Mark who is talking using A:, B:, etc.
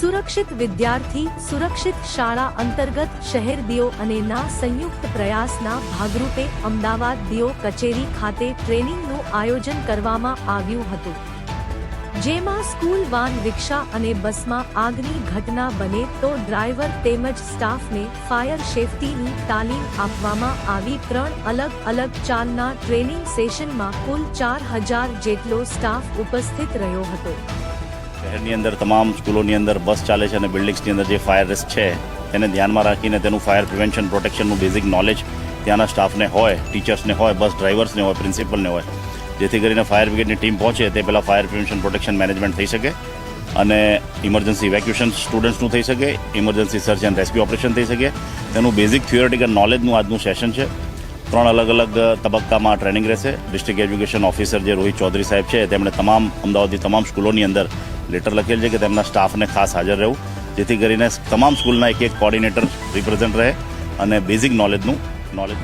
A: સુરક્ષિત વિદ્યાર્થી, સુરક્ષિત શાળા અંતર્ગત શહેર દિયો અને ના સંયુક્ત પ્રયાસના ભાગરૂપે અમદાવાદ દિયો કચેરી ખાતે ટ્રેનિંગનું આયોજન કરવામાં આવ્યું હતું. જેમાં સ્કૂલ વાન રિક્ષા અને બસમાં આગની ઘટના બને તો ડ્રાઈવર તેમજ સ્ટાફને ફાયર સેફટીની તાલીમ આપવામાં આવી. ત્રણ અલગ અલગ ચાલના ટ્રેનિંગ સેશનમાં કુલ ચાર હજાર જેટલો સ્ટાફ ઉપસ્થિત રહ્યો હતો.
B: શહેરની અંદર તમામ સ્કૂલોની અંદર બસ ચાલે છે અને બિલ્ડિંગ્સની અંદર જે ફાયર રિસ્ક છે, તેને ધ્યાનમાં રાખીને તેનું ફાયર પ્રિવેન્શન પ્રોટેક્શનનું બેઝિક નોલેજ ત્યાંના સ્ટાફને હોય ટીચર્સને હોય બસ ડ્રાઈવર્સને હોય પ્રિન્સિપલને હોય. જેથી કરીને ફાયર બ્રિગેડની ટીમ પહોંચે, તે પહેલાં ફાયર પ્રિવેન્શન પ્રોટેક્શન મેનેજમેન્ટ થઈ શકે અને ઇમરજન્સી ઇવેક્યુએશન સ્ટુડન્ટ્સનું થઈ શકે emergency search and rescue operation થઈ શકે. તેનું બેઝિક થિયોરિટિકલ નોલેજનું આજનું સેશન છે. ત્રણ અલગ અલગ તબક્કામાં ટ્રેનિંગ રહેશે. ડિસ્ટ્રિક્ટ એજ્યુકેશન ઓફિસર જે રોહિત ચૌધરી સાહેબ છે, તેમણે તમામ અમદાવાદની તમામ સ્કૂલોની અંદર લેટર લખેલ છે કે તેમના સ્ટાફને ખાસ હાજર રહેવું, જેથી કરીને તમામ સ્કૂલના એક એક કોર્ડિનેટર રિપ્રેઝેન્ટ રહે અને બેઝિક નોલેજનું નોલેજ